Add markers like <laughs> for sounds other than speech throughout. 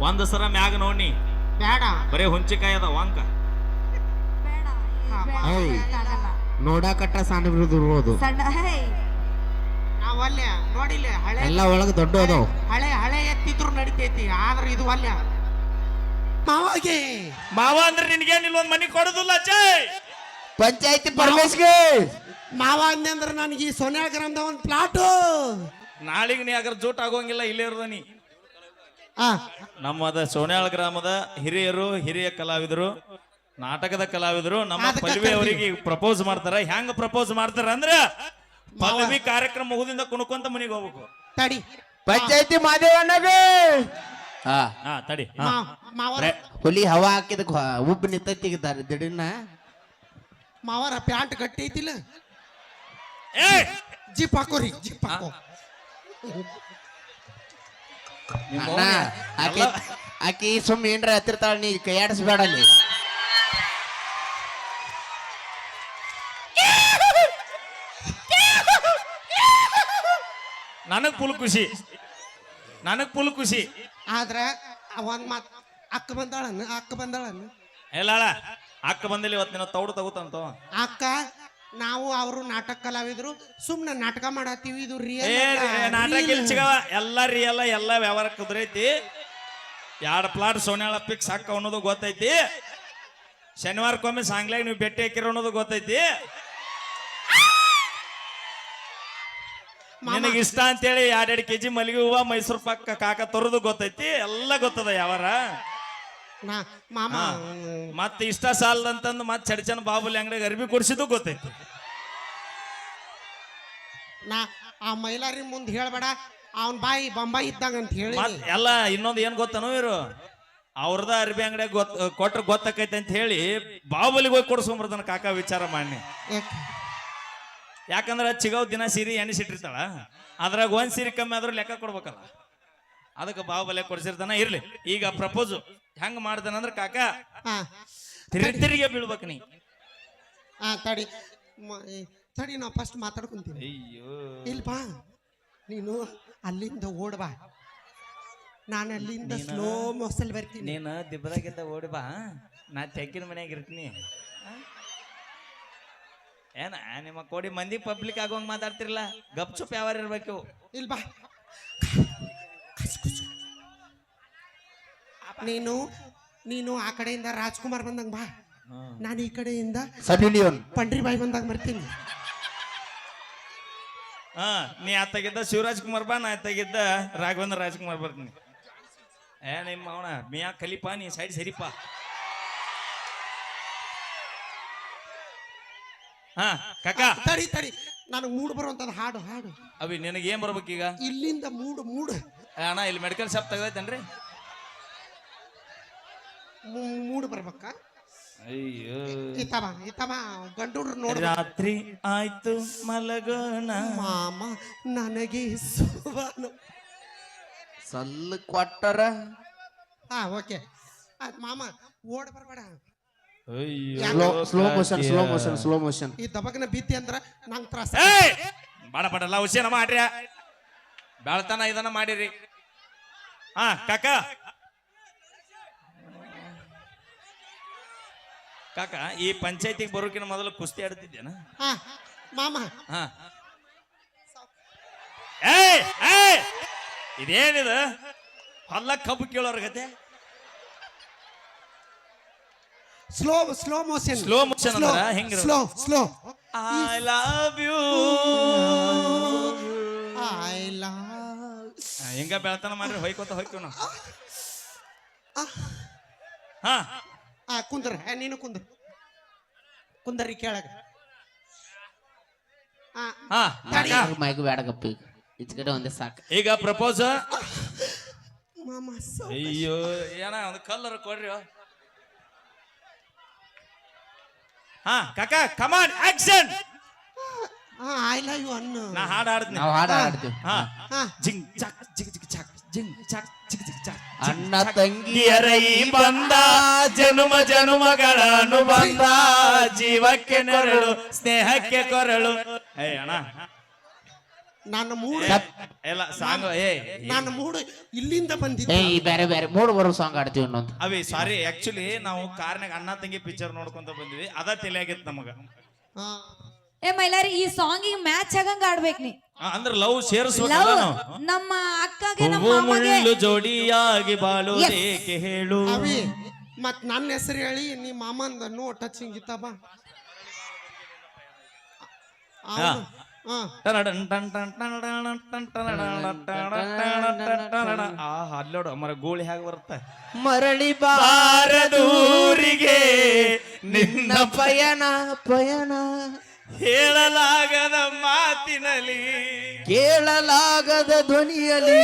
ಒಂದ್ ಸರ ಮ್ಯಾಗ ನೋಡಿ ಬೇಡ. ಬರೀ ಹುಂಚಿಕಾಯಿ ಅದ ವಾಂಕ ಬೇಡ ಹಾ, ಬೇಡ ಏಯ್. ಆಗಲ್ಲ. ನೋಡಾಕಟ್ಟ ಸಣ್ಣ ಇರ್ಬೋದು ಸಣ್ಣ ಹೇ. ನಾವ್ ಅಲ್ಯ ನೋಡಿಲ್ಲ ಹಳೆ ಎಲ್ಲ ಒಳಗ ದೊಡ್ಡ ಅದಾವ. ಹಳೆ ಹಳೆ ಎತ್ತಿದ್ರು ನಡಿತೈತಿ ಆದ್ರೆ ಇದು ಅಲ್ಯ ಮಾವಾಗೆ. ಮಾವ ಅಂದ್ರೆ ನಿನ್ಗೇನಿಲ್ಲ ಒಂದ್ ಮನಿ ಕೊಡುದಿಲ್ಲ ಚೇ ಪಂಚಾಯತಿ ಪರಮೇಶ್ಗೆ. ಮಾವ ಅಂದೆ ಅಂದ್ರೆ ನನಗೆ ಈ ಸೋನಿಯಾ ಗ್ರಾಮದ ಒಂದು ಪ್ಲಾಟು ನಾಳಿಗೆ ನೀ ಅದ್ರ ಜೂಟ್ ಆಗೋಂಗಿಲ್ಲ ಇಲ್ಲೇ ಇರೋದ ನೀ. ಆ. ನಮ್ಮದ ಸೋನ್ಯಾಳ ಗ್ರಾಮದ ಹಿರಿಯರು ಹಿರಿಯ ಕಲಾವಿದರು ನಾಟಕದ ಕಲಾವಿದರು ನಮ್ಮ ಅದಕ್ಕ ಪಲ್ವಿ. ಅವರಿಗೆ ಪ್ರಪೋಸ್ ಮಾಡ್ತಾರ. ಹೆಂಗ್ ಪ್ರಪೋಸ್ ಮಾಡ್ತಾರ ಅಂದ್ರ ಪಲ್ವಿ ಕಾರ್ಯಕ್ರಮ ಮುಗುದಿಂದ ಕುಣ್ಕೊಂತ ಮನಿಗ್ ಹೋಗ್ಬೇಕು. ತಡಿ. ಪಂಚಾಯತಿ ಮಾದೇವಣ್ಣಗೆ. ಹಾ ಹಾ ತಡಿ. ಹಾ. ಮಾ- ಮಾವರ ರೇ- ಹುಲಿ ಹವಾ ಹಾಕಿದ ಉಬ್ಬು ನಿಂತೈತಿ ದಿಢೀರ್ನ. ಮಾವರ ಪ್ಯಾಂಟ್ ಗಟ್ಟಿ ಐತಿಲ್ಲ. ಏ ಜಿಪ್ ಹಾಕೋರಿ ಜಿಪ್ ಹಾಕೋ. ಅಣ್ಣ ಆಕಿ ಸುಮ್ ಏನ್ರ ಹತ್ತಿರ್ತಾಳ ನೀ ಕೈಯಾಡಿಸ್ಬೇಡ ಅಲ್ಲಿ ನನಗ್ ಫುಲ್ ಖುಷಿ. ನನಗ್ ಫುಲ್ ಖುಷಿ. ಆದ್ರ ಒಂದ್ ಮಾತ್ ಅಕ್ಕ ಬಂದಾಳನ್ನ ಅಕ್ಕ ಬಂದಾಳನ್ನ? ಎಲ್ಲ ಅಕ್ಕ ಬಂದಿಲ್ಲ ಇವತ್ತು ನಿನ್ನ ತೌಡು ತಗೋತಂತ. ಅಕ್ಕ ನಾವು ಅವರು ನಾಟಕ ಕಲಾವಿದ್ರು ಸುಮ್ನೆ ನಾಟಕ ಮಾಡತ್ತೀವಿ ಇದು ರಿಯಲ್ ಏ ನಾಟಕ ಇಲ್ಲಿ ಸಿಗವ ಎಲ್ಲ ರಿಯಲ್ ಎಲ್ಲ ವ್ಯವಹಾರ ಕುದುರೈತಿ. ಎರಡು ಪ್ಲಾಟ್ ಸೋನ್ಯಾಳ ಪಿಕ್ಸ್ ಹಾಕ ಅನ್ನೋದು ಗೊತ್ತೈತಿ. ಶನಿವಾರಕ್ಕೊಮ್ಮೆ ಸಾಂಗ್ಲಾಗ ನೀವು ಭೇಟಿ ಹಾಕಿರೋ ಅನ್ನೋದು ಗೊತ್ತೈತಿ. ನಿನಗೆ ಇಷ್ಟ ಅಂತೇಳಿ ಎರಡೆರಡು ಕೆಜಿ ಮಲ್ಲಿಗೆ ಹೂವ ಮೈಸೂರು ಪಕ್ಕ ಕಾಕ ತರೋದು ಗೊತ್ತೈತಿ. ಎಲ್ಲ ಗೊತ್ತದ ಯಾವಾರ ನಾ ಮಾಮ. ಮತ್ತೆ ಇಷ್ಟ ಸಾಲದಂತಂದು ಮತ್ತೆ ಚಡಚನ ಬಾಬುಲಿ ಅಂಗಡಿಗೆ ಅರ್ಬಿ ಕೊಡ್ಸಿದ್ದು ಗೊತ್ತೈತಿ. ನಾ ಆ ಮೈಲಾರಿ ಮುಂದೆ ಹೇಳ್ಬೇಡ ಅವನ್ ಬಾಯಿ ಬಂಬಾಯಿ ಇದ್ದಂಗ ಅಂತ ಹೇಳಿ. ಮತ್ ಎಲ್ಲ ಇನ್ನೊಂದು ಏನ್ ಗೊತ್ತನೋ ಇವರು? ಅವ್ರದ ಅರ್ಬಿ ಅಂಗಡಿಯಾಗ ಗೊತ್ತ ಕೊಟ್ರ ಗೊತ್ತಾಕೈತೆ ಅಂತ ಹೇಳಿ ಬಾಹುಬಲಿಗೆ ಹೋಗಿ ಕೊಡ್ಸ್ಕೊಂಬರ್ತಾನ ಕಾಕ ವಿಚಾರ ಮಾಡಿ ಯಾಕಂದ್ರೆ ಚಿಗೋ ಚಿಗವ್ ದಿನ ಸೀರೆ ಎಣಿಸಿಟ್ಟಿರ್ತಾಳ ಅದ್ರಾಗ ಒಂದ್ ಸೀರೆ ಕಮ್ಮಿ ಆದ್ರೂ ಲೆಕ್ಕ ಕೊಡ್ಬೇಕಲ್ಲ. ಅದಕ್ಕೆ ಬಾಹುಬಲಿ ಕೊಡ್ಸಿರ್ತಾನ ಇರ್ಲಿ. ಈಗ ಪ್ರಪೋಸ್. ಹೆಂಗ್ ಮಾಡ್ದನಂದ್ರ ಕಾಕ? ಹಾ. ತಿರುಗಿ ಬೀಳ್ಬೇಕ ಬೀಳ್ಬೇಕು ನೀ. ಹಾ ತಡಿ. ಮ- ಏ, ತಡಿ ನಾವು ಫಸ್ಟ್ ಮಾತಾಡ್ಕೊಂತೀನಿ. ಅಯ್ಯೋ. ಇಲ್ಲಿ ಬಾ. ನೀನು ಅಲ್ಲಿಂದ ಓಡ್ ಬಾ. ನಾನು ಅಲ್ಲಿಂದ ಸ್ಲೋ ಮೊಸಲ್ ಬರ್ತೀನಿ. ನೀನು ದಿಬ್ಬದಾಗಿಂದ ಓಡಿ ಬಾ. ನಾ ತೆಕ್ಕಿನ ಮನ್ಯಾಗ ಇರ್ತೀನಿ. ಆ? ಏನ ನಿಮ್ಮ ಕೋಡಿ ಮಂದಿ ಪಬ್ಲಿಕ್ ಆಗೋಂಗ್ ಮಾತಾಡ್ತಿರಲ್ಲ ಗಪ್ ಚುಪ್ ಯಾವಾರ ಇರ್ಬೇಕು ಇಲ್ಲಿ ಬಾ. ನೀನು ನೀನು ಆ ಕಡೆಯಿಂದ ರಾಜ್ಕುಮಾರ್ ಬಂದಂಗ ಬಾ. ನಾನು ಈ ಕಡೆಯಿಂದ ಸಬಿಲಿಯನ್ ಲಿಯೋನ್ ಪಂಡ್ರಿ ಬಾಯಿ ಬಂದಾಗ ಬರ್ತೀನಿ. ಹಾ ನೀ ಆತಾಗಿದ್ದ ಶಿವರಾಜ್ ಕುಮಾರ್ ಬಾ ನಾ ಆತಾಗಿದ್ದ ರಾಘವೇಂದ್ರ ರಾಜ್ಕುಮಾರ್ ಬರ್ತೀನಿ. ಏ ನಿಮ್ಮ ಅವಣ ಮಿಯಾ ಕಲಿಪಾ ನೀ ಸೈಡ್ ಸರಿಪ. ಹಾ ಕಾಕಾ. ತಡಿ ತಡಿ. ನನಗೆ ಮೂಡ್ ಬರುವಂತದ್ದು ಹಾಡು ಹಾಡು. ಅವಿ ನಿನಗೆ ಏನ್ ಈಗ ಇಲ್ಲಿಂದ ಮೂಡು ಮೂಡು. ಅಣ್ಣ ಇಲ್ಲಿ ಮೆಡಿಕಲ್ ಶಾಪ್ ತೆಗ್ದೈತೇನ್ರಿ? ಮೂಡು ಬರ್ಬೇಕ? ಅಯ್ಯೋ. ಇತ್ತವ ಇತ್ತವ ಗಂಡೂರು ನೋಡಿ ರಾತ್ರಿ ಆಯ್ತು ಮಲಗೋಣ. ಮಾಮ ನನಗೆ ಸುವರ್ಣ ಸಲ್ಲ ಕೊಟ್ಟರ? ಹಾ ಓಕೆ. ಆಯ್ತು ಮಾಮ ಓಡ್ ಬರ್ಬೇಡ. Slow slow motion slow motion slow motion ಈ ದಬಕನ ಬಿತ್ತಿ ಅಂದ್ರ ನಂಗೆ ತ್ರಾಸ ಏಯ್! ಬಡ ಬಡಲ್ಲ ಹುಷೇನ ಮಾಡ್ರಿ. ಬೆಳತನ ಇದನ್ನ ಮಾಡಿರಿ. ಹಾ ಕಾಕ. ಕಾಕ ಈ ಪಂಚಾಯತಿಗೆ ಬರೋಕಿನ ಮೊದಲು ಕುಸ್ತಿ ಆಡ್ತಿದ್ದೇನ? ಹಾ ಮಾಮ. ಹಾ. ಏಯ್ ಏಯ್! ಇದೇನಿದು? ಹೊಲ್ಲ ಕಬ್ಬು ಕೇಳೋರ ಗತೆ? Slow slow motion slow motion ಅಂದ್ರ ಹೆಂಗಿರೋದು? Slow slow I love you I love ಹಿಂಗ ಬೆಳತನ ಮಾಡ್ರಿ ಹೊಯ್ಕೋತ ಹೊಯ್ಕೋಣ ಹಾ. ಕುಂದ್ರ ಏ, ನೀನು ಕುಂದ್ರ. ಕುಂದರಿ ಕೆಳಗ. ಹಾ ಹಾ ತಡಿ. ಮೈಕ್ ಬೇಡ ಗಪ್ಪಿ ಈಚ ಕಡೆ ಒಂದೇ ಸಾಕು. ಈಗ ಪ್ರಪೋಸ್. ಮಾಮ ಸೊ ಅಯ್ಯೋ ಏನ ಒಂದು ಕಲ್ಲರ್ ಕೊಡ್ರಿ. ಹಾ ಕಾಕ come on action I love you ಅನ್ನು. ನಾ ಹಾಡು ಹಾಡ್ತೀನಿ. ನಾವು ಹಾಡ ಹಾಡ್ತೀವಿ. ಹಾ ಹಾ. ಜಿಂಗ್ ಚಾಕ್ ಜಿಗ್ ಜಿಗ್ ಚಾಕ್ ಜಿಂಗ್ ಚಾಕ್ ಅಣ್ಣ ತಂಗಿ ತಂಗಿಯರ ಈ ಬಂದ ಜನುಮ ಜನುಮಗಳ ಅನುಬಂಧ ಜೀವಕ್ಕೆ ನೆರಳು ಸ್ನೇಹಕ್ಕೆ ಕೊರಳು. ಏ ಅಣ್ಣ. ನನ್ನ ಮೂಡ್ ಎಲ್ಲ ಸಾಂಗ್ ಏ ನನ್ನ ಮೂಡ್ ಇಲ್ಲಿಂದ ಏ ಬಂದಿದ್ದೆ ಈ ಬೇರೆ ಬೇರೆ ಮೂಡ್ ಬರೋ ಸಾಂಗ್ ಆಡ್ತೀವಿ ಇನ್ನೊಂದು. ಅವಿ ಸಾರಿ ಆಕ್ಚುಲಿ ನಾವು ಕಾರ್ನಾಗ ಅಣ್ಣ ತಂಗಿ ಪಿಕ್ಚರ್ ನೋಡ್ಕೊಂತ ಬಂದಿವಿ ಅದ ತಲೆಯಾಗಿತ್ತು ನಮಗ. ಹಾ. ಏ ಮೈಲಾರಿ ಈ ಸಾಂಗಿಗೆ ಮ್ಯಾಚ್ ಆಗಂಗ ಆಡ್ಬೇಕ್ ನೀ. ಅಂದ್ರ ಲವ್ ಸೇರಿಸ್ಬೇಕಲ್ಲ ಲವ್ ನಾವು? ನಮ್ಮ ಅಕ್ಕಗೆ ನಮ್ಮ ಹೂವು ಮಾಮಗೆ. ಮುಳ್ಳು ಜೋಡಿಯಾಗಿ ಬಾಳು Yes. ಏಕೆ ಹೇಳು? ಅವಿ ಮತ್ ನನ್ನ ಹೆಸರು ಹೇಳಿ ನೀ ಮಾಮಂದ ನೋ ಟಚಿಂಗ್ ಇತ್ತ ಬಾ. ಅವ್ನು- ಹಾ. ಟನ್ ಟನ್ ಟನ್. ಆ ಅಲ್ಲೋಡು ಮರ ಗೋಳಿ ಹೇಗೆ ಬರುತ್ತೆ? ಮರಳಿ ಬಾರದೂರಿಗೆ ನಿನ್ನ ಪಯಣ ಪಯಣ. ಹೇಳಲಾಗದ ಮಾತಿನಲ್ಲಿ. ಕೇಳಲಾಗದ ಧ್ವನಿಯಲ್ಲಿ.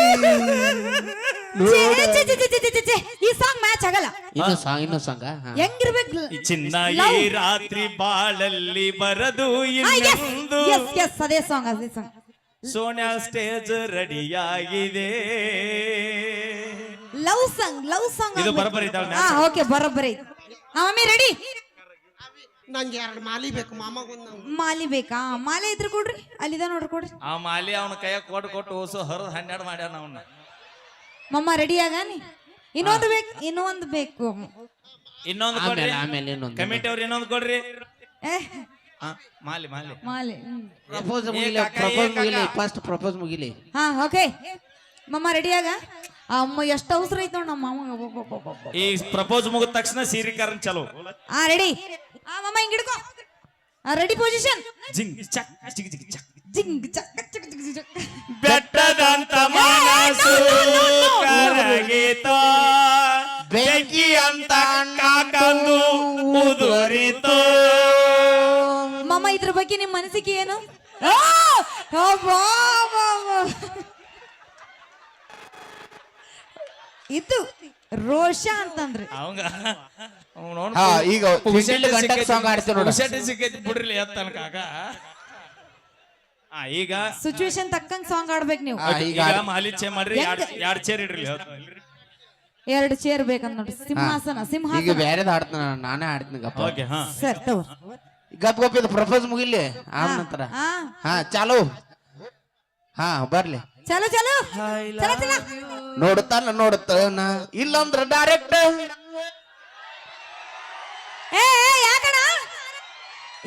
ಛೆ, ಛೆ, ಛೆ, ಛೆ, ಛೆ, ಛೆ, ಛೆ. ಈ ಸಾಂಗ್ ಮ್ಯಾಚ್ ಆಗಲ್ಲ. ಇನ್ನು ಸಾಂಗ್ ಇನ್ನು ಸಾಂಗ ಹೆಂಗಿರ್ಬೇಕು? ಈ ಚಿನ್ನ Love. ಈ ರಾತ್ರಿ ಬಾಳಲ್ಲಿ ಬರದು ಎಸ್ ಇನ್ನೊಂದು. ಎಸ್ ಎಸ್ ಅದೇ ಸಾಂಗ್ ಅದೇ ಸಾಂಗ್ ಸೋನ್ಯಾ ಸ್ಟೇಜ್ ರೆಡಿಯಾಗಿದೆ ಲವ್ ಸಾಂಗ್ ಲವ್ ಸಾಂಗ್ ಇದು ಬರೋಬ್ಬರಿ ಇದ್ದಾವೆ ಹಾ ಓಕೆ ಬರೋಬ್ಬರಿ. ಮಮ್ಮಿ ರೆಡಿ ನಂಗೆ ಎರಡು ಮಾಲಿ ಬೇಕು ಮಾಮಗೊಂದು ನಂಗೆ ಮಾಲಿ ಬೇಕಾ? ಮಾಲೆ ಇದ್ರೆ ಕೊಡ್ರಿ ಅಲ್ಲಿದ ನೋಡ್ರಿ ಕೊಡ್ರಿ. ಆ ಮಾಲಿ ಅವನ ಕೈಯಾಗ ಕೊಟ್ಟು ಕೊಟ್ಟು ಓಸು ಹರಿದು ಹನ್ನೆರಡು ಮಾಡ್ಯಾನ ಅವನ್ನ ಮಮ್ಮ ರೆಡಿ ಆಗಾನಿ ಇನ್ನೊಂದು ಬೇಕು ಇನ್ನೊಂದು ಬೇಕು. ಇನ್ನೊಂದು ಕೊಡ್ರಿ. ಆಮೇಲೆ ಆಮೇಲೆ ಇನ್ನೊಂದು ಕಮಿಟಿ ಅವ್ರು ಇನ್ನೊಂದು ಕೊಡ್ರಿ. ಏ ಆ, ಮಾಲಿ ಮಾಲಿ. ಮಾಲೆ. ಹ್ಮ್. ಪ್ರಪೋಸ್ ಮುಗಿಲಿ ಕಾಕ, ಏ ಪ್ರಪೋಸ್ ಮುಗಿಲಿ ಫಸ್ಟ್ ಪ್ರಪೋಸ್ ಮುಗಿಲಿ. ಹಾ ಓಕೆ ಮಮ್ಮ ರೆಡಿ ಆಗ? ಅಮ್ಮ ಎಷ್ಟು ಅವಸರ ಐತ್ ನೋಡಿ ನಮ್ಮ ಮಾಮ ಈ ಪ್ರಪೋಸ್ ಮುಗಿದ ತಕ್ಷಣ ಸೀರಿಕಾರನ್ ಚಲೋ. ಹಾ ರೆಡಿ ಆ ಮಮ್ಮ ಹಿಂಗ್ ಹಿಡ್ಕೋ ರೆಡಿ ಪೊಸಿಷನ್ ಜಿಂಗ್ ಚಕ್ ಜಿಗ್ ಚಕ್ ಜಿಂಗ್ ಚಕ್ ಚಕ್ ಚಕ್ ಚಕ್. ಬೆಟ್ಟದಂತ ಮನಸ್ಸು ಕರಗಿತೋ ಬೆಂಕಿ ಅಂತ ಕಾಕಂದು ಉದುರಿತು ಮಮ್ಮ ಇದ್ರ ಬಗ್ಗೆ ನಿಮ್ಮ ಮನಸ್ಸಿಗೆ ಏನು ಆ! ಇದು ರೋಷ ಅಂತಂದ್ರೆ ಅವಂಗ ಹಾ, ಈಗ ಗಂಟಕ್ ಸಿಕ್ಕೈತಿ- song ಆಡ್ತೀವಿ ನೋಡು. ಪುಗ್ಸೆಟ್ಟೆ ಸಿಕ್ಕೈತಿ ಬಿಡ್ರಿ ಎತ್ತನ ಕಾಕ ಆ ಈಗ ಸಿಚುವೇಶನ್ ತಕ್ಕಂಗ್ ಸಾಂಗ್ ಆಡ್ಬೇಕು ನೀವು. ಈಗ ಮಾಲಿ ಚೇ ಮಾಡ್ರಿ ಎರಡ್ ಚೇರ್ ಇಡ್ರಿ ಎರಡು ಚೇರ್ ಬೇಕಂತ ನೋಡಿ ಸಿಂಹಾಸನ ಈಗ ಬೇರೆದ ಆಡ್ತಾನ ನಾನೇ ಆಡ್ತೀನಿ ಗಪ್ಪ. ಓಕೆ ಹಾ. ಸರ್ ತಗೋ. ಗಪ್ ಗಪ್ ಇದು ಪ್ರಪೋಸ್ ಮುಗಿಲಿ? ಆ ನಂತರ. ಹಾ. ಹಾ ಚಾಲು. ಹಾ ಬರ್ಲಿ. ಚಲೋ ಚಲೋ. ಚಲೋ ಚಲೋ ನೋಡುತ್ತಾನ ನೋಡುತ್ತಾನ. ಇಲ್ಲಂದ್ರ ಡೈರೆಕ್ಟ್ ಏ ಯಾಕಣ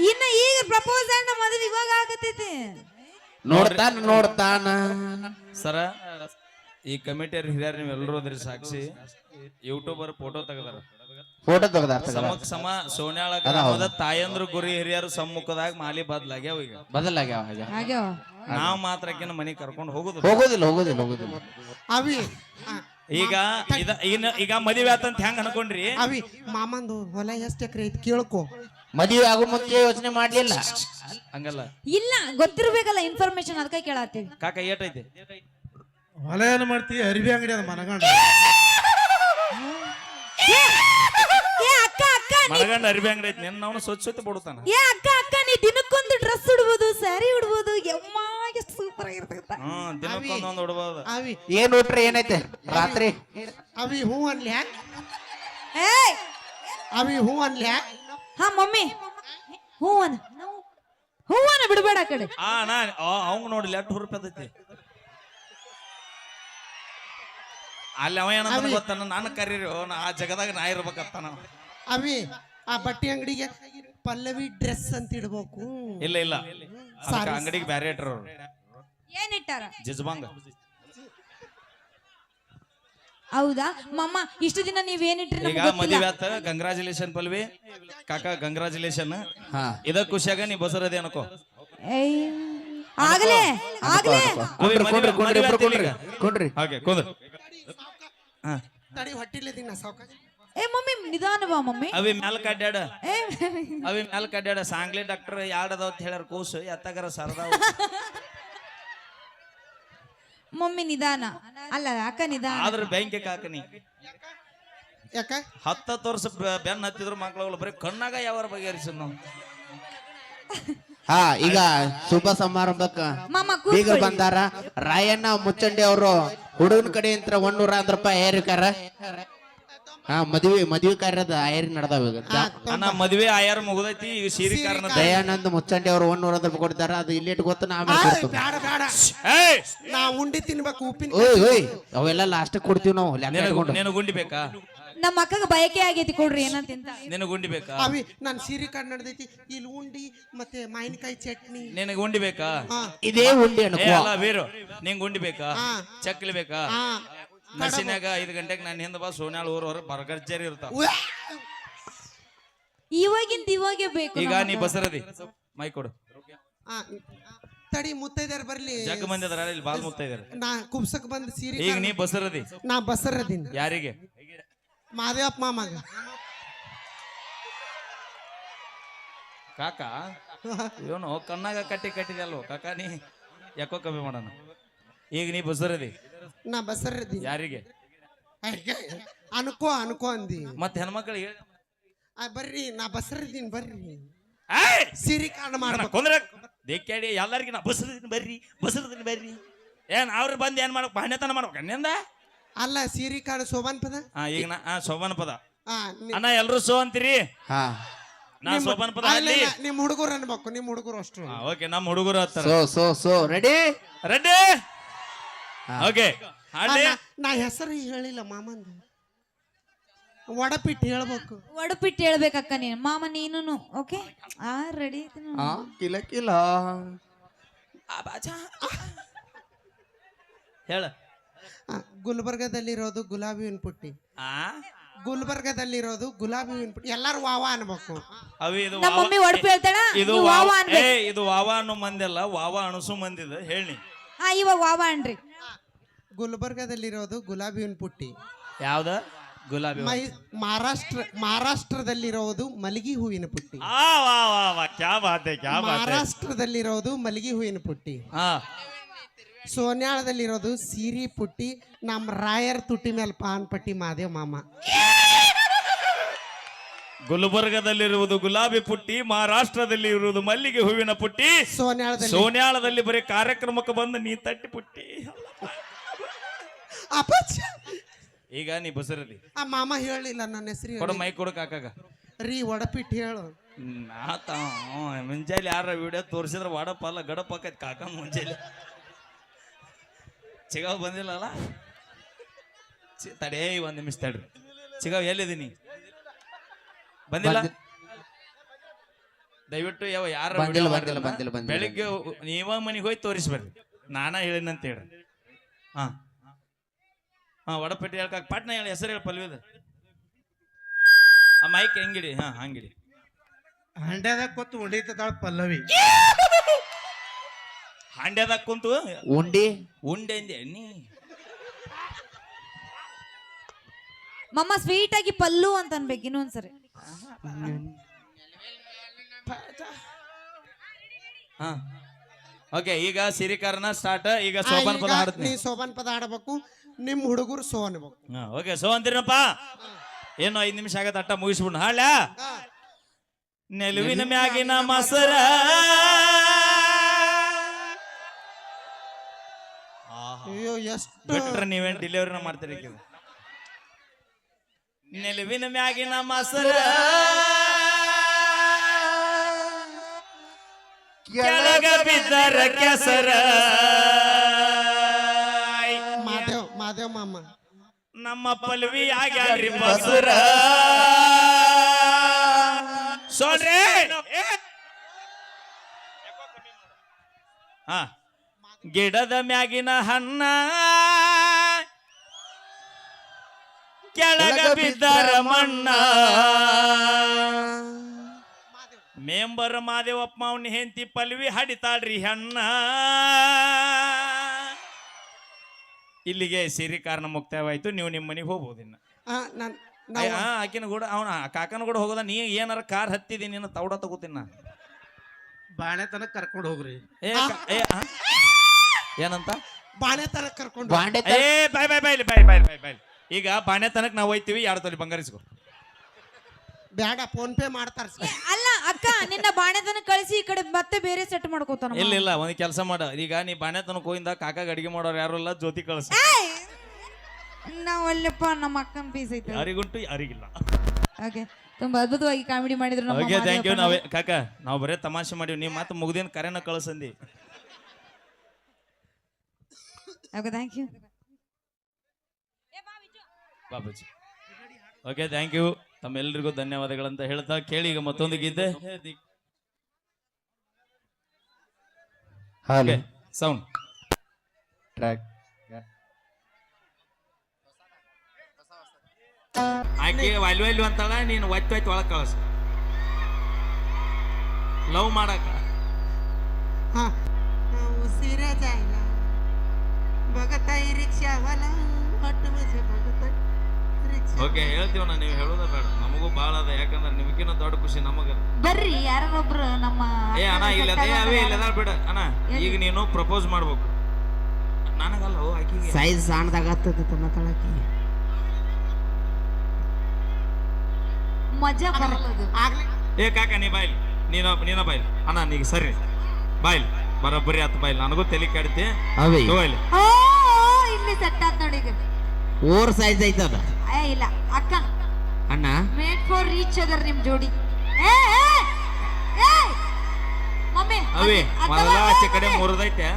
ಇನ್ನ ಈಗ ಪ್ರಪೋಸ್ ಅಣ್ಣ ಮದುವೆ ಇವಾಗ ಆಗತೈತಿ ನೋಡ್ತಾನ ನೋಡ್ತಾನ. ಸರ ಈ ಕಮಿಟಿ ಹಿರಿಯರ್ ನೀವು ಎಲ್ಲರೂ ಅದ್ರಿ ಸಾಕ್ಷಿ. ಯೂಟ್ಯೂಬರ್ ಫೋಟೋ ತೆಗದಾರ. ಫೋಟೋ ತೆಗ್ದಾರ. ಸಮಕ್ ಸಮ ಸೋನ್ಯಾಳ ಗ್ರಾಮದ ತಾಯಂದ್ರು ಗುರಿ ಹಿರಿಯರು ಸಮ್ಮುಖದಾಗ ಮಾಲಿ ಬದಲಾಗ್ಯಾವ ಈಗ. ಬದಲಾಗ್ಯಾವ ಆಗ್ಯಾವ. ನಾವ್ ಮಾತ್ರಕ್ಕಿನ ಮನಿ ಕರ್ಕೊಂಡು ಹೋಗುದು ಹೋಗೋದಿಲ್ಲ ಹೋಗೋದಿಲ್ಲ ಹೋಗೋದಿಲ್ಲ. ಅವಿ ಈಗ ಇದ ಇನ್ನ ಈಗ ಮದುವೆ ಆತಂತ ಹೆಂಗ್ ಅನ್ಕೊಂಡ್ರಿ? ಅವಿ ಮಾಮಂದು ಹೊಲ ಎಷ್ಟು ಎಕರೆ ಐತಿ ಕೇಳ್ಕೊ. ಮದುವೆ ಆಗೋ ಮುಂಚೆ ಯೋಚನೆ ಮಾಡ್ಲಿಲ್ಲ. ಹಂಗಲ್ಲ. ಇಲ್ಲ ಗೊತ್ತಿರ್ಬೇಕಲ್ಲ ಇನ್ಫಾರ್ಮೇಶನ್ ಅದಕ್ಕೆ ಕೇಳತ್ತೀವಿ. ಕಾಕ ಏಟೈತಿ ಹೊಲ ಏನು ಮಾಡ್ತೀವಿ ಅರಿವಿ ಅಂಗಡಿ ಅದ ಮನಗಂಡ. ಏ ಅಕ್ಕ ಅಕ್ಕ ನೀ- ಮನಗಂಡ ಅರ್ಬಿ ಅಂಗಡಿ ಐತಿ. ನಿನ್ನ ಅವನು ಸ್ವಚ್ಛ ಸ್ವಚ್ಛ ಬಿಡುತ್ತಾನ ಏ ಅಕ್ಕ ಅಕ್ಕ ನೀ ದಿನಕ್ಕೊಂದು ಡ್ರೆಸ್ ಉಡ್ಬೋದು ಸ್ಯಾರಿ ಉಡ್ಬೋದು ಯಮ್ಮ ಸೂಪರ್ ಆಗಿರ್ತೈತ ಹ್ಮ್ ದಿನಕ್ಕೊಂದೊಂದು ಉಡ್ಬೋದು. ಅವಿ. ಏನ್ ಊಟ್ರಿ ಏನೈತೆ? ರಾತ್ರಿ? ಅವಿ ಹೂ ಅನ್ಲಿ ಯಾಕ್? ಹೇ ಅವಿ ಹೂ ಅನ್ಲಿ ಯಾಕ್? ಹಾ ಮಮ್ಮಿ. ಹೂವನ ಹೂವನ ಬಿಡಬೇಡ ಆ ಕಡೆ. ಆ ನಾ ಅವಂಗ ನೋಡಿ ಲೆಟ್ ಹುರುಪದೈತಿ ಅಲ್ಲಿ ಅವ ಏನಂತ ಗೊತ್ತಾನ? ನಾನು ಕರೀರಿ ಓ, ನಾ ಆ ಜಗದಾಗ ನಾ ಇರ್ಬೇಕತ್ತ ನಾವು. ಅವಿ ಆ ಬಟ್ಟೆ ಅಂಗಡಿಗೆ ಪಲ್ಲವಿ ಡ್ರೆಸ್ ಅಂತ ಇಡ್ಬೇಕು. ಇಲ್ಲ ಇಲ್ಲ. ಅದಕ್ಕ ಅಂಗಡಿಗೆ ಬ್ಯಾರೆ ಇಟ್ರ ಅವ್ರು. ಏನಿಟ್ಟಾರ ಜಜ್ಬಂಗ. ಹೌದಾ? ಮಮ್ಮ ಇಷ್ಟು ದಿನ ನೀವೇನಿಟ್ರಿ ಈಗ ನಮ್ಗೆ ಗೊತ್ತಿಲ್ಲ. ಮದುವೆ ಆತ ಕಂಗ್ರಾಚುಲೇಷನ್ ಪಲ್ವಿ. ಕಾಕ ಕಂಗ್ರಾಚುಲೇಷನ್ ಹಾ. ಇದ ಖುಷಿಯಾಗ ನೀ ಬಸರದೆ ಅನ್ಕೋ. ಆಗ್ಲೇ ಆಗ್ಲೇ. ಕುಂಡ್ರಿ ಕುಂಡ್ರಿ ಕುಂಡ್ರಿ ಇಬ್ರು ಕುಂಡ್ರಿ ಈಗ. ಕುಂಡ್ರಿ. ಹಾಗೆ ಕುಂದ್ರ. ಹಾ. ತಡಿ ಸಾವ್ಕಾಶ ಏ ಮಮ್ಮಿ ನಿಧಾನ ಬಾ ಮಮ್ಮಿ. ಅವಿ ಮ್ಯಾಲ ಕಡ್ಡಾಡ ಏ ಅವಿ ಮ್ಯಾಲ ಕಡ್ಡಾಡ ಸಾಂಗ್ಲಿ ಡಾಕ್ಟರ್ ಯಾಡ್ ಅದಾವ ಅಂತ ಹೇಳ್ಯಾರ ಕೂಸು ಎತ್ತಗಾರ ಸರ್ದಾವ. <laughs> ಮಮ್ಮಿ ನಿಧಾನ. ಅಲ್ಲ ಅಕ್ಕ ನಿಧಾನ. ಆದ್ರ ಬ್ಯಾಂಕ್ ಕಾಕನಿ ಯಾಕ? ಹತ್ತತ್ತು ವರ್ಷ ಬೆ- ಬೆನ್ನ ಹತ್ತಿದ್ರು ಮಕ್ಕಳು ಬರೀ ಕಣ್ಣಾಗ ಯಾವ ಬಗೆಹರಿಸಿದ್ ನಾವು? ಹಾ ಈಗ ಶುಭ ಸಮಾರಂಭಕ್ಕ ಈಗ ಬೀಗರು ಕೂತ್ಕೊಳ್ಳಿ ಬಂದಾರ. ರಾಯಣ್ಣ ಮುಚ್ಚಂಡಿ ಅವರು ಹುಡುಗನ ಕಡೆ ಅಂತ ಒಂದ್ ನೂರ ಹತ್ತು ರೂಪಾಯಿ ಏರಿಕಾರ. ಹಾ ಮದುವೆ ಮದುವೆ ಕಾರ್ಯದ ಆಯರಿ ನಡೆದಾವ ಈಗ ಅಣ್ಣ ಮದ್ವೆ ಆಯಾರ ಮುಗುದೈತಿ ಈಗ ಸೀರಿ ಕಾರಣ ದಯಾನಂದ್ ಮುಚ್ಚಂಡಿ ಅವ್ರು ಒಂದ್ ನೂರ ರೂಪಾಯಿ ಕೊಡ್ತಾರ ಅದು ಇಲ್ಲಿಟ್ ಗೊತ್ತ ನಾ ಆಮೇಲೆ ಕೊಡ್ತೀವಿ. ಏಯ್! ನಾ ಉಂಡಿ ತಿನ್ಬೇಕು ಉಪ್ಪಿನ ಓಯ್ ಓಯ್ ಅವೆಲ್ಲ ಲಾಸ್ಟ್ ಕೊಡ್ತೀವಿ ನಾವು ಲೆಕ್ಕ ನಿನಗ ಇಟ್ಕೊಂಡು. ನಿನಗ ಗುಂಡಿ ಬೇಕಾ? ನಮ್ಮ ಅಕ್ಕಗ ಬಯಕೆ ಆಗೈತಿ ಕೊಡ್ರಿ ಏನಂತ ತಿಂತ ನಿನಗ ಗುಂಡಿ ಬೇಕಾ? ಅವಿ ನನ್ ಸೀರೆ ಕಾರ್ಡ್ ನಡೆದೈತಿ ಇಲ್ಲಿ ಉಂಡಿ ಮತ್ತೆ ಮಾವಿನಕಾಯಿ ಚಟ್ನಿ. ನಿನಗ ಉಂಡಿ ಬೇಕಾ? ಇದೇ ಉಂಡಿ ಏ ಅನ್ಕೋ ಅಲ್ಲ ವೀರು ನಿಂಗ್ ಉಂಡಿ ಬೇಕಾ. ಚಕ್ಲಿ ಬೇಕಾ? ಹಾ ನಸಿನ್ಯಾಗ ಐದು ಗಂಟೆಗೆ ನನ್ನ ಹಿಂದ ಬಾ ಸೋನ್ಯಾಳ ಊರ್ ಹೊರ ಬರ್ಗರ್ಜರಿ ಇರ್ತಾವ. ಇವಾಗಿಂದ ಇವಾಗೆ ಬೇಕು ಈಗ ನೀ ಬಸರದಿ ಮೈ ಕೊಡು. ಆ, ತಡಿ ಮುತ್ತೈದ್ಯಾರ ಬರ್ಲಿ. ಜಗ್ ಮಂದಿ ಅದಾರ ಇಲ್ಲಿ ಬಾಲ್ ಇದಾರೆ ನಾ ಕುಬ್ಸಕ್ ಬಂದ್ ಸೀರೆ ಈಗ ನೀ ಬಸರದಿ. ನಾ ಬಸರದಿ ಯಾರಿಗೆ? ಮಾದೇವಪ್ಪ ಮಾಮಗ. ಕಾಕ ಇವನು ಕಣ್ಣಾಗ ಕಟ್ಟಿ ಕಟ್ಟಿದೆ ಕಾಕಾ ಕಾಕ ನೀ ಯಾಕೋ ಕಮ್ಮಿ ಮಾಡೋಣ? ಈಗ ನೀ ಬಸರದಿ. ನಾ ಬಸರ್ ಯಾರಿಗೆ? ಅನ್ಕೋ ಅನ್ಕೋ ಅಂದಿ. ಮತ್ತೆ ಹೆಣ್ಮಕ್ಳು ಹೇಳಿ. ಆ, ಬರ್ರಿ ನಾ ಬಸರದೀನಿ ಬರ್ರಿ. ಸಿರಿ ಸೀರೆ ಕಾರ್ಡ್ ಮಾಡ್ಬೇಕು. ಕೊಂದ್ರ ದೇಕ್ಕಾಡಿ ಎಲ್ಲರಿಗೆ ನಾ ಬಸರದಿನ ಬರ್ರಿ ಬಸರದಿನ ಬರ್ರಿ. ಏನ್ ಅವ್ರು ಬಂದು ಏನ್ ಮಾಡ್ಬೇಕು? ಬಾಣ್ಯತನ ಮಾಡ್ಬೇಕು ಅನ್ನಿಂದ ಅಲ್ಲ ಸಿರಿ ಕಾರ್ಡ್ ಶೋಭಾನ್ ಪದ? ಹಾ ಈಗ ನಾ ಹಾ ಶೋಭನ ಪದ. ಆ, ನಿ- ಅಣ್ಣ ಎಲ್ರು ಸೋ ಅಂತೀರಿ? ಹಾ. ನಾ ನಿಮ್ಮ- ಶೋಭನ ಪದ ಅಲ್ಲ, ಅಲ್ಲಿ ಇಲ್ಲ, ನಿಮ್ ಹುಡುಗರು ಅನ್ಬೇಕು ನಿಮ್ ಹುಡುಗರು ಅಷ್ಟು. ಓಕೆ ನಮ್ಮ ಹುಡುಗರು ಹತ್ತಾರ. So so so ready ready okay ಆ, ನಾ- ಹೆಸರು ಹೇಳಿಲ್ಲ ಮಾಮಂದು. ವಡಪಿಟ್ಟು ಹೇಳ್ಬೇಕು. ಒಡಪಿಟ್ಟು ಹೇಳ್ಬೇಕಕ್ಕ ನೀನು. ಮಾಮ ನೀನು ಓಕೆ ಆ ರೆಡಿ ಹಾ ಕಿಲ ಕಿಲ. ಹೇಳ. ಆ, ಗುಲ್ಬರ್ಗದಲ್ಲಿರೋದು ಗುಲಾಬಿ ಹೂವಿನ ಪುಟ್ಟಿ. ಆ? ಗುಲ್ಬರ್ಗದಲ್ಲಿರೋದು ಗುಲಾಬಿ ಹೂವಿನ ಪುಟ್ಟಿ. ಎಲ್ಲಾರು ವಾವ ಅನ್ಬೇಕು. ಅವಿ ಇದು ನಮ್ಮ ವಾವ- ಮಮ್ಮಿ ಹೇಳ್ತಾಳ ಇದು ವಾವಾ ವಾವ ವಾವ ಏ ಅನ್ಬೇಕು ಇದು ವಾವ ಅನ್ನೋ ಮಂದಿಲ್ಲ ವಾವಾ ಅಣಸು ಮಂದಿದ. ಹೇಳಿ. ಹಾ ಇವಾಗ ವಾವ ಅನ್ರಿ. ಗುಲ್ಬರ್ಗದಲ್ಲಿರೋದು ಗುಲಾಬಿ ಹೂವಿನ ಪುಟ್ಟಿ. ಯಾವ್ದ? ಗುಲಾಬಿ. ಮೈ ಮಹಾರಾಷ್ಟ್ರ ಮಹಾರಾಷ್ಟ್ರದಲ್ಲಿರೋದು ಮಲಗಿ ಹೂವಿನ ಪುಟ್ಟಿ. ಆ ವಾ ವಾ ವಾ ಕ್ಯಾ ಬಾತ್ ಹೈ ಕ್ಯಾ ಬಾತ್ ಹೈ. ಮಹಾರಾಷ್ಟ್ರದಲ್ಲಿರೋದು ಮಲಗಿ ಹೂವಿನ ಪುಟ್ಟಿ. ಹಾ ಸೋನ್ಯಾಳದಲ್ಲಿರೋದು ಸೀರಿ ಪುಟ್ಟಿ. ನಮ್ಮ ರಾಯರ್ ತುಟಿ ಮೇಲೆ ಪಾನ್ ಪಟ್ಟಿ ಮಾದೇವ್ ಮಾಮ. ಗುಲ್ಬರ್ಗದಲ್ಲಿರುವುದು ಗುಲಾಬಿ ಪುಟ್ಟಿ ಮಹಾರಾಷ್ಟ್ರದಲ್ಲಿ ಇರುವುದು ಮಲ್ಲಿಗೆ ಹೂವಿನ ಪುಟ್ಟಿ. ಸೋನ್ಯಾಳದಲ್ಲಿ. ಸೋನ್ಯಾಳದಲ್ಲಿ ಬರೀ ಕಾರ್ಯಕ್ರಮಕ್ಕೆ ಬಂದು ನೀ ತಟ್ಟಿ ಪುಟ್ಟಿ. ಅಪ್ಪಚ್ಚ! ಈಗ ನೀ ಬಸರಲ್ಲಿ. ಆ ಮಾಮ ಹೇಳಿಲ್ಲ ನನ್ನ ಹೆಸರು ಕೊಡು ಮೈ ಕೊಡು ಕಾಕಾಗ. ರೀ ಒಡಪಿಟ್ಟು ಹೇಳು. ನಾತ ಮುಂಜಾನೆ ಯಾರ ವಿಡಿಯೋ ತೋರಿಸಿದ್ರೆ ವಾಡಪ್ಪ ಅಲ್ಲ ಗಡಪ್ ಆಕೈತಿ ಕಾಕ ಮುಂಜಾನೆ. ಚಿಗಾವ್ ಬಂದಿಲ್ಲಲ್ಲ? ಚಿ- ತಡೇ ಒಂದ್ ನಿಮಿಷ ತಡ್ರಿ. ಚಿಗಾವ್ ಎಲ್ಲಿದ್ದೀನಿ? ಬಂದಿಲ್ಲ? ದಯವಿಟ್ಟು ಯಾವ ಯಾರ ಬಂದಿಲ್ಲ, video ಬಂದಿಲ್ಲ, ಮಾಡಿರಲ್ಲ, ಬಂದಿಲ್ಲ, ಬಂದಿಲ್ಲ. ಬೆಳಿಗ್ಗೆ ನೀವ ಮನೆಗೆ ಹೋಗಿ ತೋರಿಸ್ಬರ್ರಿ. ನಾನಾ ಹೇಳಿನಂತ ಹೇಳಿ ಹಾ. ಹಾ ವಡಪಟ್ಟಿ ಹೇಳ್ಕಾಕ ಪಟ್ನ ಹೇಳಿ ಹೆಸರು ಹೇಳಿ ಪಲ್ವಿದ. ಆ ಮೈಕ್ ಹೆಂಗಿಡಿ? ಹಾ ಹಂಗಿಡಿ. ಹಂಡ್ಯಾದಾಗ ಕೂತು ಉಂಡಿತಾಳ ಪಲ್ಲವಿ. ಹಾಂಡ್ಯದಾಗ ಕುಂತು? ಉಂಡಿ. ಉಂಡೆ ಅಂದೆ ನೀ ಮಮ್ಮ ಸ್ವೀಟ್ ಆಗಿ ಪಲ್ಲು ಅಂತ ಅನ್ಬೇಕು ಇನ್ನೊಂದ್ಸರಿ. ಹಾ. ಓಕೆ ಈಗ ಸಿರಿಕಾರನ ಸ್ಟಾರ್ಟ್ ಈಗ ಸೋಪಾನ್ ಪದ ಹಾಡ್ತೀನಿ ಸೋಬಾನ್ ಪದ ಆಡಬೇಕು ನಿಮ್ಮ ಹುಡುಗರು ಸೋ ಅನ್ಬೇಕು ಓಕೆ ಸೋ ಅಂತೀರಪ್ಪ? ಏನು ಐದ್ ನಿಮಿಷ ಆಗತ್ತೆ ಅಟ್ಟ ಮುಗಿಸ್ಬಿಡ್ ಹಾಳ ನೆಲುವಿನ ಮ್ಯಾಗಿನ ಮಸರ. ಅಯ್ಯೋ ಎಷ್ಟು ಬಿಟ್ರೆ ನೀವೇನ್ ಡೆಲಿವರಿನ ಮಾಡ್ತೀರಿ ಈಕಿದು. ನೆಲುವಿನ ಮ್ಯಾಗಿನ ಮಸರ. ಕೆಳಗ ಬಿದ್ದರ ಕೆಸರ. ನಮ್ಮ ಪಲ್ವಿ ಆಗ್ಯಾರಿ ಮಸುರ ಸೋಡ್ರೆ ಹಾ. ಗಿಡದ ಮ್ಯಾಗಿನ ಹಣ್ಣ. ಕೆಳಗ ಬಿದ್ದಾರ ಮಣ್ಣ. ಮೇಂಬರ್ ಮಾದೇವಪ್ಪ ಅವನ ಹೆಂಡತಿ ಪಲ್ವಿ ಹಡಿತಾಳ್ರಿ ಹೆಣ್ಣ. ಇಲ್ಲಿಗೆ ಸಿರಿ ಕಾರಣ ಮುಕ್ತಾಯವಾಯ್ತು ನೀವು ನಿಮ್ಮ ಮನೆಗೆ ಹೋಗ್ಬೋದು ಇನ್ನು. ಆ, ನಾನ್ ಅಯ್ಯ, ಆ, ಆಕಿನ ಕೂಡ ಅವನ ಕಾಕನ ಕೂಡ ಹೋಗೋದ ನೀ ಏನಾರ ಕಾರ್ ಹತ್ತಿದಿ ನೀನು ತೌಡ ತಗೋತೀನಿ ನಾ ಬಾಳೆ ತನಕ ಕರ್ಕೊಂಡು ಹೋಗ್ರಿ. ಏ ಕ- ಏ, ಆ? ಏನಂತ? ಬಾಣೆ ತರ ಕರ್ಕೊಂಡು ಬಾಂಡೆ ಏ ಬಾಯ್ ಬಾಯ್ ಬಾಯ್ ಬಾಯ್ ಬಾಯ್ ಬಾಯ್ ಬಾಯ್. ಈಗ ಬಾಣೆ ತನಕ ನಾವು ಹೋಯ್ತೀವಿ ಎರಡು ತೊಲಿ ಬಂಗಾರಿಸ್ಕೊ. ಬ್ಯಾಡ ಫೋನ್ ಪೇ ಮಾಡ್ತಾರ ಅಕ್ಕ ನಿನ್ನ ಬಾಣೆತನ ಕಳಿಸಿ ಈ ಕಡೆ ಮತ್ತೆ ಬೇರೆ ಸೆಟ್ ಮಾಡ್ಕೋತಾನ ಇಲ್ಲ ಇಲ್ಲ ಒಂದ್ ಕೆಲಸ ಮಾಡ. ಈಗ ನೀ ಬಾಣೆ ತನಕ ಕಾಕಾಗ ಅಡಿಗೆ ಮಾಡೋರು ಯಾರು ಇಲ್ಲ ಜ್ಯೋತಿ ಕಳ್ಸ. ನಾವಲ್ಲಪ್ಪ ನಮ್ಮ ಅಕ್ಕನ ಪೀಸ್ ಐತೆ. ಯಾರಿಗುಂಟು ಯಾರಿಗಿಲ್ಲ. ಓಕೆ ತುಂಬಾ ಅದ್ಭುತವಾಗಿ ಕಾಮಿಡಿ ಮಾಡಿದ್ರು ನಮ್ಮ ಓಕೆ ಥ್ಯಾಂಕ್ ಯು ಮಾದೇವಪ್ಪ. ನಾವೇ ಕಾಕ ನಾವು ಬರೇ ತಮಾಷೆ ಮಾಡೀವಿ. ನೀ ಮತ್ತೆ ಮುಗ್ದೇನ್ ಕರೆನ ಕಳ್ಸಂದಿ. Okay thank you Babaji. Okay thank you ತಮ್ಮೆಲ್ಲರಿಗೂ ಧನ್ಯವಾದಗಳಂತ ಹೇಳ್ತಾ ಕೇಳಿ ಈಗ ಮತ್ತೊಂದು ಗೀತೆ. Sound track. ಆಕೆ ವೈಲ್ ವೈಲ್ ಅಂತಾಳ ನೀನು ಒತ್ತು ಒತ್ತು ಒಳಗೆ ಕಳಿಸ. ಲವ್ ಮಾಡಕ. ಉಸಿರ ಜಾಯ್ಲ ಭಗತ ಈ ರಿಕ್ಷಾ ಹೊಲ ಒಟ್ಟು ಮಜೆ ಓಕೆ ಹೇಳ್ತೀವಣ್ಣ ನೀವು ಹೇಳೋದ ಬೇಡ. ನಮಗೂ ಭಾಳ ಅದ ಯಾಕಂದ್ರೆ ನಿಮ್ಗಿನ್ನ ದೊಡ್ಡ ಖುಷಿ ನಮಗ. ಬರ್ರಿ ಯಾರೊಬ್ರು ನಮ್ಮ ಏ ಅಣ್ಣ ಇಲ್ಲ ಅವೇ ಇಲ್ಲದ ಬಿಡ. ಅಣ್ಣ ಈಗ ನೀನು ಪ್ರಪೋಸ್ ಮಾಡ್ಬೇಕು. ನನಗಲ್ಲ ಓ ಆಕಿಗೆ. ಸೈಜ್ ಸಣ್ಣದಾಗತ್ತದ ತನ್ನ ತಳಕಿ. ಮಜಾ ಬರಲ್ಲದು ಏ ಕಾಕ ನೀ ಬಾಯ್ಲಿ. ನೀನ ನೀನ ಬಾಯ್ಲಿ. ಅಣ್ಣ ನೀಗ ಸರಿ. ಬಾಯ್ಲಿ. ಬರೋಬ್ಬರಿ ಹತ್ತು ಬಾಯ್ಲಿ. ನನಗೂ ತಲೆ ಕಾಡ್ತಿ. ಅವೇ. ಇಲ್ಲಿ. ಸೆಟ್ ಆತ್ ನೋಡಿ ಓರ್ ಸೈಜ್ ಐತದ. ಏ ಇಲ್ಲ. ಅಕ್ಕ. ಅಣ್ಣ. ಮೇಡ್ ಫಾರ್ ರೀಚ್ ಅದರ್ ನಿಮ್ ಜೋಡಿ. ಏ ಏ, ಏ. ಮಮ್ಮಿ ಅವೇ ಅಕ್ಕ- ಮೊದಲ ಆಚೆ ಕಡೆ ಮುರಿದೈತೆ.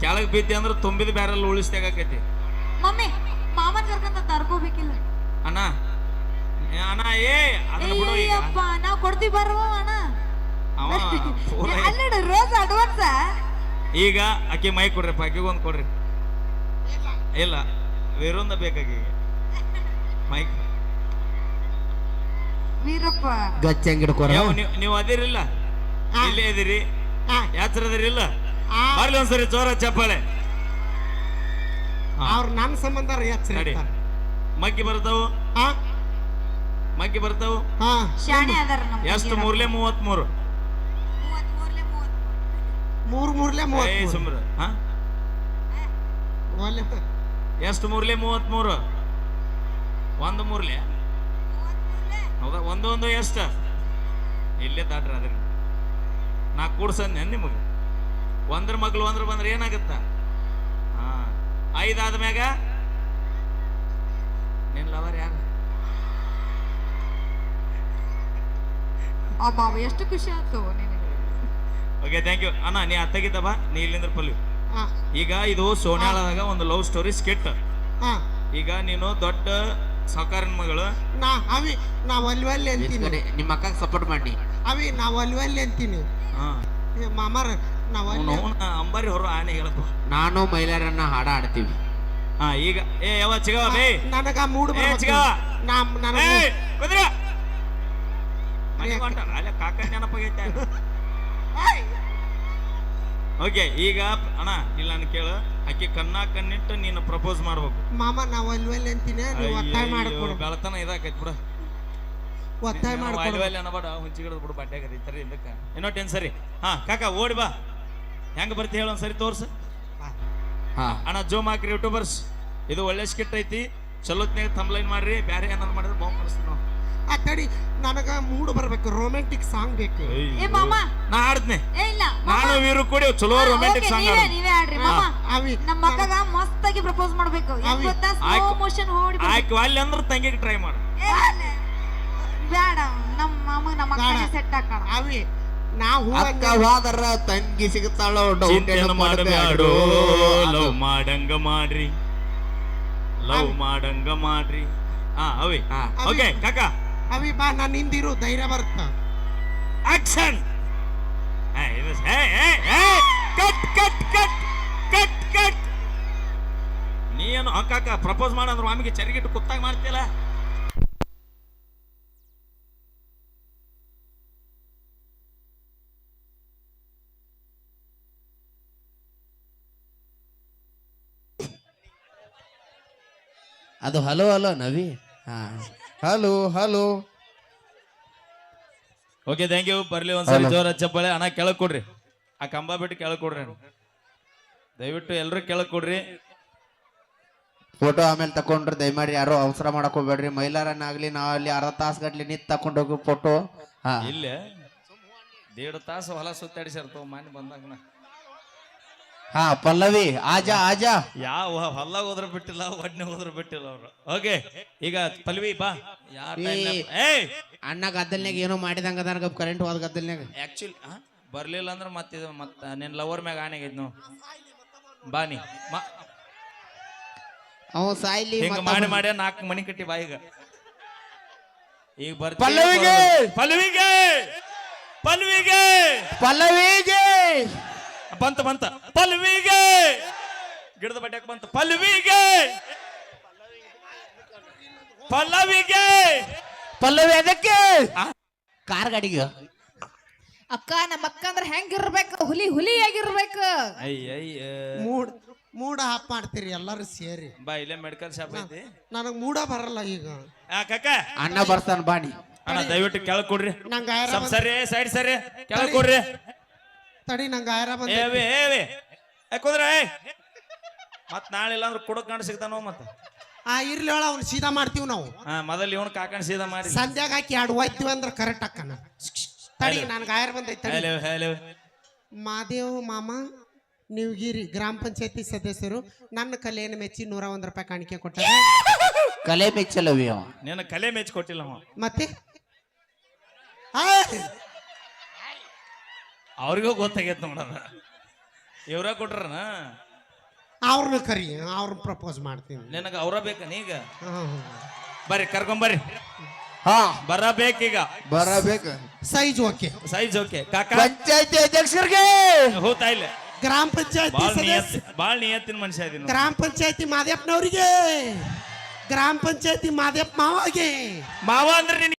ಕೆಳಗ್ ಬಿದ್ದೆ ಅಂದ್ರೆ ತುಂಬಿದ ಬ್ಯಾರಲ್ ಉಳಿಸ್ದಾಗೈತಿ ಮಮ್ಮಿ ಮಾಮನ್ ಕರ್ಕೊಂತ ತರ್ಕೋಬೇಕಿಲ್ಲ. ಅಣ್ಣ. ಏ ಅಣ್ಣ ಏ ಅದನ್ನ ಬಿಡು ಈಗ. ಅಯ್ಯಪ್ಪ ನಾವ್ ಕೊಡ್ತೀವಿ ಬರುವ ಅಣ್ಣ. ಅವ ಅಲ್ಲಡ ರೋಸ್ ಅಡ್ವಾನ್ಸ್. ಈಗ ಆಕಿ ಮೈ ಕೊಡ್ರಿಪ್ಪ ಆಕಿಗೆ ಒಂದು ಕೊಡ್ರಿ. ಇಲ್ಲ ಬೇರೊಂದ ಬೇಕಾಗಿ. ಮೈಕ್ ವೀರಪ್ಪ. ಗಚ್ಚಂಗ್ ಹಿಡ್ಕೊರ. ಯಾವ ನೀವು ನೀವು ಅದಿರಿಲ್ಲ? ಇಲ್ಲೇ ಇದಿರಿ. ಯಾತ್ರ ಅದಿರಿಲ್ಲ ಬರ್ಲಿ ಒಂದ್ಸರಿ ಜೋರ ಚಪ್ಪಾಳೆ. ಅವ್ರ ನನ್ನ ಸಂಬಂಧ ನಡಿ. ಮಗ್ಗಿ ಬರ್ತಾವು? ಹಾ ಮಗ್ಗಿ ಬರ್ತಾವು? ಹಾ. ಶಾಣೆ ಅದಾರ ನಮ್ಮ ಎಷ್ಟು? ಮೂರ್ಲೆ ಮೂವತ್ಮೂರು. ಮೂರು ಮೂರ್ ಮೂರ್ಲೆ ಏ ಮೂವತ್ತ್ ಸುಮ್ರ. ಹಾ? ಎಷ್ಟು? ಮೂರ್ಲೆ ಮೂವತ್ಮೂರು. ಒಂದು ಮೂರ್ಲೆ? ಹೌದಾ? ಒಂದು ಒಂದು ಎಷ್ಟು? ಇಲ್ಲೇ ದಾಟ್ರಿ ಅದ್ರ. ನಾ ಕೂಡ್ಸನ್ನೆ ನಿಮಗೆ. ಒಂದ್ರ ಮಗ್ಳು ಒಂದ್ರ ಬಂದ್ರೆ ಏನಾಗತ್ತ? ಹಾ. ಐದಾದ ಮ್ಯಾಗ? ನಿನ್ ಲವರ್ ಯಾರು? ಎಷ್ಟು ಖುಷಿ ಆಯ್ತು ನಿನಗೆ. ಓಕೆ ಥ್ಯಾಂಕ್ ಯು ಅಣ್ಣ ನೀ ಅತ್ತಗಿದ್ದ ಬಾ ನೀ ಇಲ್ಲಿಂದ್ರ ಪಲ್ಲಿ ಈಗ ಇದು ಸೋನಿಯಾಳದಾಗ ಒಂದು ಲವ್ ಸ್ಟೋರಿ ಸ್ಕಿಟ್ ಈಗ ನೀನು ದೊಡ್ಡ ಸಾವುಕಾರನ ಮಗಳು ನಾ ಅವಿ ನಾ ಒಲ್ವಲ್ಲಿ ಅಂತೀನಿ. ನಿಮ್ಮ ಅಕ್ಕಗೆ ಸಪೋರ್ಟ್ ಮಾಡಿ. ಅವಿ ನಾ ಒಲ್ವಲ್ಲಿ ಅಂತೀನಿ. ಹಾ. ಏ ಮಾಮಾರ ನಾ ಒಲ್ಲೆ ಅವನ ಅಂಬಾರಿ ಹೊರ ಆನೆ ಹೇಳಪ್ಪ. ನಾನು ಮೈಲಾರನ್ನ ಹಾಡ ಆಡ್ತೀವಿ. ಹಾ ಈಗ ಏ ಯಾವ ಚಿಗವ ಬೇ. ನನಗ ಮೂಡ್ ಏ. ಚಿಗವ. ನಾ ನನಗ ಏ ಕುದ್ರ ಮನೆಗೆ ಹೊಂಟ ಅಲ್ಲ ಕಾಕ ನೆನಪಾಗೈತೆ ಓಕೆ ಈಗ ಅಣ್ಣ ಇಲ್ಲ ನಾನು ಕೇಳು. ಆಕೆ ಕನ್ನ ಕಣ್ಣಿಟ್ಟು ನೀನು ಪ್ರಪೋಸ್ ಮಾಡ್ಬೇಕು. ಮಾಮ ನಾ ಅಲ್ವಲ್ಲಿ ಅಂತೀನಿ? ನೀವು ಒತ್ತಾಯ ಮಾಡ್ಕೊಡು. ಬೆಳತನ ಇದಾಕೈತ್ ಬಿಡು. ಒತ್ತಾಯ ಮಾಡ್ಕೊಡು. ಅಲ್ವಲ್ಲಿ ಅನ್ನಬೇಡ ಹುಂಚಿಗಿಡದ್ ಬಿಡು ಬಟ್ಟೆ ರೀ ಇದಕ್ಕೆ. ಏನೋ ಟೆನ್ ಸರಿ ಹಾ ಕಾಕ ಓಡಿ ಬಾ. ಹೆಂಗ್ ಬರ್ತಿ ಹೇಳ ಒಂದ್ಸರಿ ತೋರ್ಸು. ಹಾ. ಅಣ್ಣ ಜೋಮ್ ಹಾಕ್ರಿ ಯೂಟ್ಯೂಬರ್ಸ್ ಇದು ಒಳ್ಳೆ ಸ್ಕಿಟ್ ಐತಿ. ಚಲೋತ್ನಾಗ ಥಂಬ್ಲೈನ್ ಮಾಡ್ರಿ. ಬ್ಯಾರೆ ಏನಾದ್ರು ಮಾಡಿದ್ರೆ ಬಾಂಬ್ ನಾವು ಆ ತಡಿ ನನಗ ಮೂಡ್ ಬರ್ಬೇಕು ರೊಮ್ಯಾಂಟಿಕ್ ಸಾಂಗ್ ಬೇಕು. ಏ ಮಾಮಾ. ನಾ ಆಡ್ತೀನಿ ಏ ಇಲ್ಲ ನಾನು ವೀರು ಕೂಡಿ ಚಲೋ ರೊಮ್ಯಾಂಟಿಕ್ ಓಕೆ, ಸಾಂಗ್ ನೀವೇ ನೀವೇ ಆಡ್ರಿ ಮಾಮ. ಅವಿ ನಮ್ಮ ಅಕ್ಕಗ ಮಸ್ತಾಗಿ ಪ್ರಪೋಸ್ ಮಾಡಬೇಕು. ಅವಿ, ಗೊತ್ತಾ? ಸ್ಲೋ ಆಯ್ತು. ಮೋಷನ್ ಓಡಿ ಆಯ್ಕೆ ಅಲ್ಲಿ ಅಂದ್ರೆ ತಂಗಿಗೆ ಟ್ರೈ ಮಾಡು. ಬೇಡ ನಮ್ಮ ಮಾಮ ನಮ್ಮ ಅಕ್ಕ ಬೇಡ. ಸೆಟ್ ಹಾಕೋಣ. ಅವಿ ನಾ ಹೂ ಹೋದರ ತಂಗಿ ಸಿಗುತ್ತಾಳೋ ಡೌಟ್ ಚಿಂತೆನ ಲವ್ ಮಾಡಂಗ ಮಾಡ್ರಿ. ಲವ್ ಮಾಡಂಗ ಮಾಡ್ರಿ. ಹಾ ಅವೇ. ಹಾ. ಓಕೆ ಕಾಕ. ಅವಿ ಬಾ ನಾನು ಹಿಂದಿರು ಧೈರ್ಯ ಬರ್ತ action cut cut cut cut cut ನೀ ಏನು ಕಾಕ ಪ್ರಪೋಸ್ ಮಾಡಂದ್ರು ಮಾಮಿಗೆ ಚರಿಗಿಟ್ಟು ಕುತ್ತಾಗ ಮಾಡ್ತಿಲ್ಲ ಅದು ಹಲೋ ಹಲೋ ನವಿ. ಹಾ. Hello hello okay thank you ಬರ್ಲಿ ಒಂದ್ಸರಿ Hello. ಜೋರ ಚಪ್ಪಾಳೆ. ಅಣ್ಣ ಕೆಳಗ್ ಕೊಡ್ರಿ. ಆ ಕಂಬ ಬಿಟ್ಟು ಕೆಳಗ್ ಕೊಡ್ರಿ ದಯವಿಟ್ಟು ಎಲ್ರು ಕೆಳಗ್ ಕೊಡ್ರಿ. ಫೋಟೋ ಆಮೇಲೆ ತಕೊಂಡ್ರೆ. ದಯಮಾಡಿ ಯಾರು ಅವಸರ ಮಾಡಕ್ ಹೋಗ್ಬೇಡ್ರಿ. ಮೈಲಾರನ್ನಾಗ್ಲಿ ನಾವ್ ಅಲ್ಲಿ ಅರ್ಧ ತಾಸ್ ಗಟ್ಲಿ ನಿಂತ್ ತಕೊಂಡ್ ಹೋಗಿ ಫೋಟೋ ಹಾ. ಇಲ್ಲೇ ದೇಡ್ ತಾಸು ಹೊಲ ಸುತ್ತಾಡಿಸಿರ್ತವ ಮನೆ ಬಂದಾಗ ಹಾ ಪಲ್ಲವಿ ಆಜಾ ಆಜಾ. ಯಾವ ಹೊಲ್ಲಾಗ ಹೋದ್ರ ಬಿಟ್ಟಿಲ್ಲ ಒಡ್ನೆ ಹೋದ್ರ ಬಿಟ್ಟಿಲ್ಲ ಅವ್ರು. ಓಕೆ ಈಗ ಪಲ್ವಿ ಬಾ. ಯಾರ ಏ. ಏಯ್! ಅಣ್ಣ ಗದ್ದಲ್ನಾಗ ಏನೋ ಮಾಡಿದಂಗ ಅದಾನ ಕರೆಂಟ್ ಹೋದ ಗದ್ದಲ್ನಾಗ ಆಕ್ಚುಲಿ ಬರ್ಲಿಲ್ಲ ಅಂದ್ರೆ ಮತ್ತೆ ಮತ್ತ ನಿನ್ ಲವರ್ ಮ್ಯಾಗ ಆನೆಗೈತ್ ನಾವು ಬಾ ನೀ. ಮ- ಅವ ಸಾಯ್ಲಿ ಹಿಂಗ ಮಾಡಿ ಮಾಡ್ಯ ಮಾಡಿ ನಾಲ್ಕು ಮನಿ ಕಟ್ಟಿ ಬಾ ಈಗ. ಈಗ ಬರ್ತೀವಿ ಪಲ್ಲವಿಗೆ! ಪಲ್ವಿಗೆ! ಪಲ್ವಿಗೆ! ಪಲ್ಲವಿಗೆ! ಬಂತ ಬಂತ. ಪಲ್ವಿಗೆ! ಗಿಡದ ಬಟ್ಟೆ ಬಂತ. ಪಲ್ವಿಗೆ! ಪಲ್ಲವಿಗೆ! ಪಲ್ಲವಿ ಅದಕ್ಕೆ? ಕಾರ್ ಗಾಡಿಗೆ ಅಕ್ಕ ನಮ್ಮ ಅಕ್ಕ ಅಂದ್ರೆ ಹೆಂಗಿರ್ಬೇಕು? ಹುಲಿ ಹುಲಿ ಆಗಿರ್ಬೇಕು. ಅಯ್ಯ ಮೂಡ್ ಮೂಡ ಹಾಪ್ ಮಾಡ್ತೀರಿ ಎಲ್ಲರೂ ಸೇರಿ. ಬಾ ಇಲ್ಲೇ ಮೆಡಿಕಲ್ ಶಾಪ್ ಐತಿ. ನನಗ್ ಮೂಡ ಬರಲ್ಲ ಈಗ. ಆ ಕಕ್ಕ ಅಣ್ಣ ಬರ್ತಾನ ಬಾಣಿ. ಅಣ್ಣ ದಯವಿಟ್ಟು ಕೆಳಗ್ ಕೊಡ್ರಿ. ನಂಗೆ ಸರಿ ಸೈಡ್ ಸರಿ. ಕೆಳಗ್ ಕೊಡ್ರಿ. ತಡಿ ನಂಗೆ ಆಯ್ರ ಬಂದ ಏವಿ ಏವಿ ಯಾಕಂದ್ರೆ ಮತ್ ನಾಳೆ ಇಲ್ಲ ಅಂದ್ರೆ ಕುಡಕ್ ಕಾಣ ಸಿಗ್ತಾನೋ ಮತ್ತ. ಆ ಇರ್ಲಿ ಹೇಳ ಅವ್ನು ಸೀದಾ ಮಾಡ್ತೀವಿ ನಾವು. ಹಾ ಮೊದಲು ಇವನ್ ಕಾಕಣ ಸೀದಾ ಮಾಡಿ ಸಂಧ್ಯಾಗ ಹಾಕಿ ಎರಡು ಒಯ್ತೀವಿ ಅಂದ್ರೆ ಕರೆಕ್ಟ್ ಅಕ್ಕನ. ತಡಿ ನನ್ಗೆ ಆಯ್ರ ಬಂದೈತಿ ತಡಿ. ಹೇಳು ಹೇಳು. ಮಾದೇವ್ ಮಾಮ ನೀವಗಿರಿ ಗ್ರಾಮ ಪಂಚಾಯತಿ ಸದಸ್ಯರು. ನನ್ನ ಕಲೆಯನ್ನು ಮೆಚ್ಚಿ ನೂರ ಒಂದ್ ರೂಪಾಯಿ ಕಾಣಿಕೆ ಕೊಟ್ಟರೆ. ಕಲೆ ಮೆಚ್ಚಲವಿ ಅವ. ನಿನ್ನ ಕಲೆ ಮೆಚ್ಚಿ ಕೊಟ್ಟಿಲ್ಲ ಅವ. ಮತ್ತೆ? ಅವ್ರಿಗೂ ಗೊತ್ತಾಗೈತೆ ನೋಡೋಣ ಇವ್ರ ಕೊಟ್ರನ? ಅವ್ರನ್ನ ಕರಿ ಅವ್ರ ಪ್ರಪೋಸ್ ಮಾಡ್ತೀನಿ. ನಿನಗ ಅವ್ರ ಬೇಕ ನೀಗ. ಬರ್ರಿ ಕರ್ಕೊಂಬರ್ರಿ ಹಾ. ಬರಬೇಕೀಗ ಬರಬೇಕು. Size okay. Size okay. ಕಾಕ? ಪಂಚಾಯತಿ ಅಧ್ಯಕ್ಷರಿಗೆ! ಹೋತಾ ಇಲ್ಲ. ಗ್ರಾಮ ಪಂಚಾಯತಿ ಬಾಳ್ ನಿಯತ್ತಿನ ಮನುಷ್ಯ ಇದೀನಿ ಗ್ರಾಮ ಪಂಚಾಯತಿ ಮಾದೇಪ್ಪನವ್ರಿಗೆ ಗ್ರಾಮ ಪಂಚಾಯತಿ ಮಾದೇಪ್ಪ ಮಾವಾಗೆ. ಮಾವ ಅಂದ್ರೆ ನಿನ್